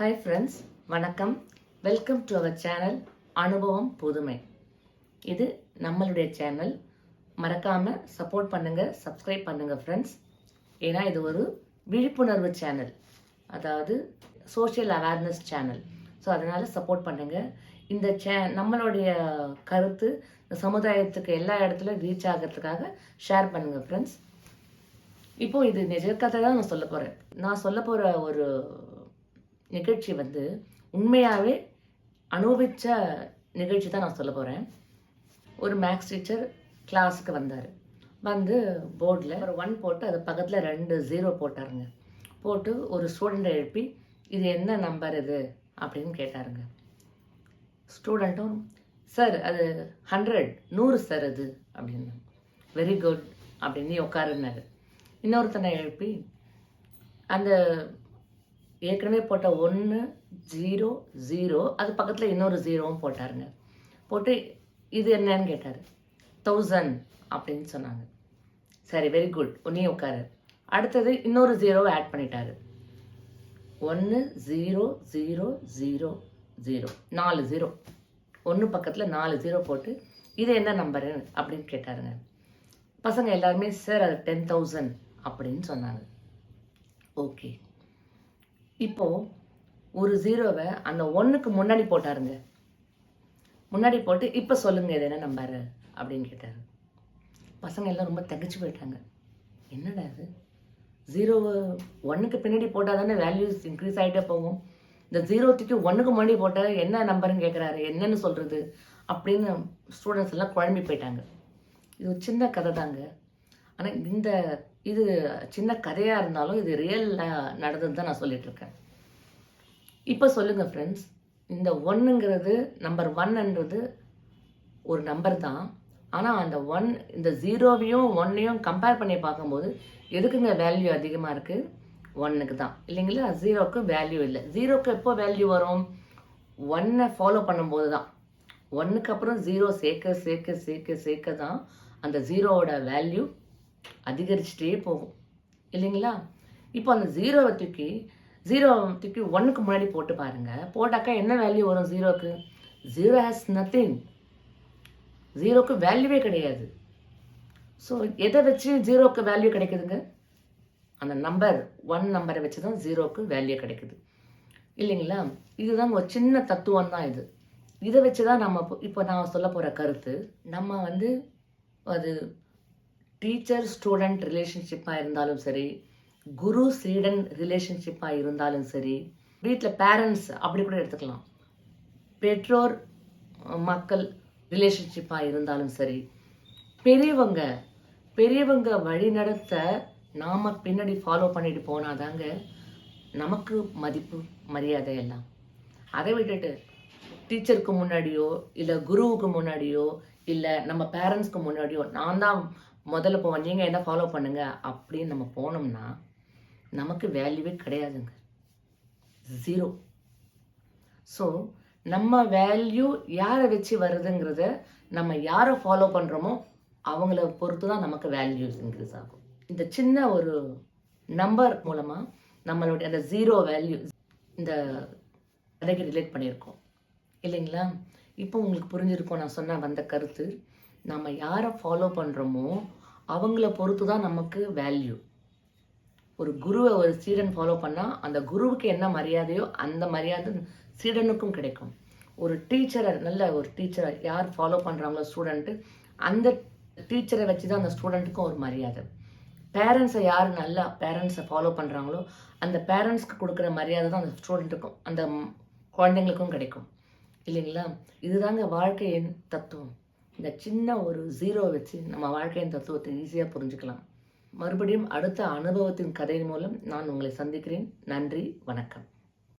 Hi friends வணக்கம். Welcome to our channel அனுபவம் புதுமை இது நம்மளுடைய சேனல் மறக்காமல் சப்போர்ட் பண்ணுங்கள் சப்ஸ்கிரைப் பண்ணுங்கள் ஃப்ரெண்ட்ஸ் ஏன்னா இது ஒரு விழிப்புணர்வு சேனல் அதாவது சோஷியல் அவேர்னஸ் சேனல் ஸோ அதனால் சப்போர்ட் பண்ணுங்கள் இந்த சே நம்மளுடைய கருத்து இந்த சமுதாயத்துக்கு எல்லா இடத்துலையும் ரீச் ஆகிறதுக்காக ஷேர் பண்ணுங்கள் ஃப்ரெண்ட்ஸ் இப்போ இது நிஜக்கதை தான் நான் சொல்ல போகிறேன் நான் சொல்ல போகிற ஒரு நிகழ்ச்சி வந்து உண்மையாகவே அனுபவித்த நிகழ்ச்சி தான் நான் சொல்ல போகிறேன் ஒரு மேக்ஸ் டீச்சர் கிளாஸுக்கு வந்தார். வந்து போர்டில் ஒரு ஒன் போட்டு அது பக்கத்தில் ரெண்டு ஜீரோ போட்டாருங்க. போட்டு ஒரு ஸ்டூடெண்ட்டை எழுப்பி இது என்ன நம்பர் இது? அப்படின்னு கேட்டாருங்க. ஸ்டூடெண்ட்டும் சார் அது ஹண்ட்ரட் நூறு சார் அது. அப்படின்னு வெரி குட் அப்படின்னு நீ இன்னொருத்தனை எழுப்பி அந்த ஏற்கனவே போட்ட ஒன்று ஜீரோ ஜீரோ அது பக்கத்தில் இன்னொரு ஜீரோவும் போட்டாருங்க. போட்டு இது என்னன்னு கேட்டார். தௌசண்ட் அப்படின்னு சொன்னாங்க. சரி வெரி குட் உன்னே உட்காரு. அடுத்தது இன்னொரு ஜீரோவை ஆட் பண்ணிட்டாரு. ஒன்று ஜீரோ ஜீரோ ஜீரோ ஜீரோ. நாலு ஜீரோ. ஒன்று பக்கத்தில் நாலு ஜீரோ போட்டு இது என்ன நம்பரு அப்படின்னு கேட்டாருங்க. பசங்க எல்லாருமே சார் அது டென் தௌசண்ட் அப்படின்னு சொன்னாங்க. ஓகே இப்போ ஒரு ஜீரோவை அந்த ஒன்றுக்கு முன்னாடி போட்டாருங்க. முன்னாடி போட்டு இப்போ சொல்லுங்க இது என்ன நம்பாரு? அப்படின்னு கேட்டார். பசங்க எல்லாம் ரொம்ப தகச்சு போயிட்டாங்க. என்னடா இது? ஜீரோ ஒன்றுக்கு பின்னாடி போட்டால் தானே வேல்யூஸ் இன்க்ரீஸ் ஆகிட்டே போகும். இந்த ஜீரோ தூக்கி ஒன்றுக்கு முன்னாடி போட்டால் என்ன நம்பருன்னு கேட்குறாரு என்னன்னு சொல்கிறது அப்படின்னு ஸ்டூடெண்ட்ஸ் எல்லாம் குழம்பி போயிட்டாங்க. இது ஒரு சின்ன கதை தாங்க ஆனால் இந்த இது சின்ன கதையாக இருந்தாலும் இது ரியல் நடந்தது தான் நான் சொல்லிகிட்ருக்கேன் இருக்கேன். இப்போ சொல்லுங்கள் ஃப்ரெண்ட்ஸ் இந்த ஒன்றுங்கிறது நம்பர் ஒன்ன்றது ஒரு நம்பர் தான். ஆனால் அந்த ஒன் இந்த ஜீரோவையும் ஒன்னையும் கம்பேர் பண்ணி பார்க்கும்போது எதுக்குங்க வேல்யூ அதிகமாக இருக்குது ஒன்னுக்கு தான். இல்லைங்களா? ஜீரோக்கு வேல்யூ இல்லை. ஜீரோக்கு எப்போ வேல்யூ வரும்? ஒன்னை ஃபாலோ பண்ணும்போது தான். ஒன்றுக்கு அப்புறம் ஜீரோ சேர்க்க சேர்க்க சேர்க்க சேர்க்க தான் அந்த ஜீரோவோட வேல்யூ அதிகரிச்சுட்டே போகும். இல்லைங்களா? இப்போ அந்த ஜீரோவை தூக்கி ஜீரோ தூக்கி ஒன்றுக்கு முன்னாடி போட்டு பாருங்கள் போட்டாக்கா என்ன வேல்யூ வரும் ஜீரோக்கு ஜீரோ ஹேஸ் நத்திங் ஜீரோக்கு வேல்யூவே கிடையாது. ஸோ எதை வச்சு ஜீரோக்கு வேல்யூ கிடைக்குதுங்க? அந்த நம்பர் ஒன் நம்பரை வச்சு தான் ஜீரோக்கு வேல்யூ கிடைக்குது. இல்லைங்களா? இதுதான் ஒரு சின்ன தத்துவம் தான் இது. இதை வச்சு தான் நம்ம இப்போ- இப்போ நான் சொல்ல போகிற கருத்து. நம்ம வந்து அது டீச்சர் ஸ்டூடெண்ட் ரிலேஷன்ஷிப்பாக இருந்தாலும் சரி குரு சீடன் ரிலேஷன்ஷிப்பாக இருந்தாலும் சரி வீட்டில் பேரண்ட்ஸ் அப்படி கூட எடுத்துக்கலாம். பெற்றோர் மக்கள் ரிலேஷன்ஷிப்பாக இருந்தாலும் சரி பெரியவங்க பெரியவங்க வழிநடத்த நாம் பின்னாடி ஃபாலோ பண்ணிட்டு போனாதாங்க நமக்கு மதிப்பு மரியாதை எல்லாம். அதை விட்டுட்டு டீச்சருக்கு முன்னாடியோ இல்லை குருவுக்கு முன்னாடியோ இல்லை நம்ம பேரண்ட்ஸ்க்கு முன்னாடியோ நான் தான் முதல்ல இப்போ நீங்கள் என்ன ஃபாலோ பண்ணுங்கள் அப்படின்னு நம்ம போனோம்னா நமக்கு வேல்யூவே கிடையாதுங்க. ஜீரோ ஸோ நம்ம வேல்யூ யாரை வச்சு வருதுங்கிறத நம்ம யாரை ஃபாலோ பண்ணுறோமோ அவங்கள பொறுத்து தான் நமக்கு வேல்யூஸ் இன்க்ரீஸ் ஆகும். இந்த சின்ன ஒரு நம்பர் மூலமாக நம்மளுடைய அந்த ஜீரோ வேல்யூ இந்த கதைக்கு ரிலேட் பண்ணியிருக்கோம். இல்லைங்களா? இப்போ உங்களுக்கு புரிஞ்சிருக்கும் நான் சொன்ன வந்த கருத்து. நம்ம யாரை ஃபாலோ பண்ணுறோமோ அவங்கள பொறுத்து தான் நமக்கு வேல்யூ ஒரு குருவை ஒரு சீடன் ஃபாலோ பண்ணால் அந்த குருவுக்கு என்ன மரியாதையோ அந்த மரியாதை சீடனுக்கும் கிடைக்கும். ஒரு டீச்சரை நல்ல ஒரு டீச்சரை யார் ஃபாலோ பண்ணுறாங்களோ ஸ்டூடெண்ட்டு அந்த டீச்சரை வச்சு தான் அந்த ஸ்டூடெண்ட்டுக்கும் ஒரு மரியாதை. பேரண்ட்ஸை யார் நல்லா பேரண்ட்ஸை ஃபாலோ பண்ணுறாங்களோ அந்த பேரண்ட்ஸ்க்கு கொடுக்குற மரியாதை தான் அந்த ஸ்டூடெண்ட்டுக்கும் அந்த குழந்தைங்களுக்கும் கிடைக்கும். இல்லைங்களா? இதுதாங்க வாழ்க்கையின் தத்துவம். இந்த சின்ன ஒரு ஜீரோ வச்சு நம்ம வாழ்க்கையின் தத்துவத்தை ஈஸியாக புரிஞ்சுக்கலாம். மறுபடியும் அடுத்த அனுபவத்தின் கதையின் மூலம் நான் உங்களை சந்திக்கிறேன். நன்றி வணக்கம்.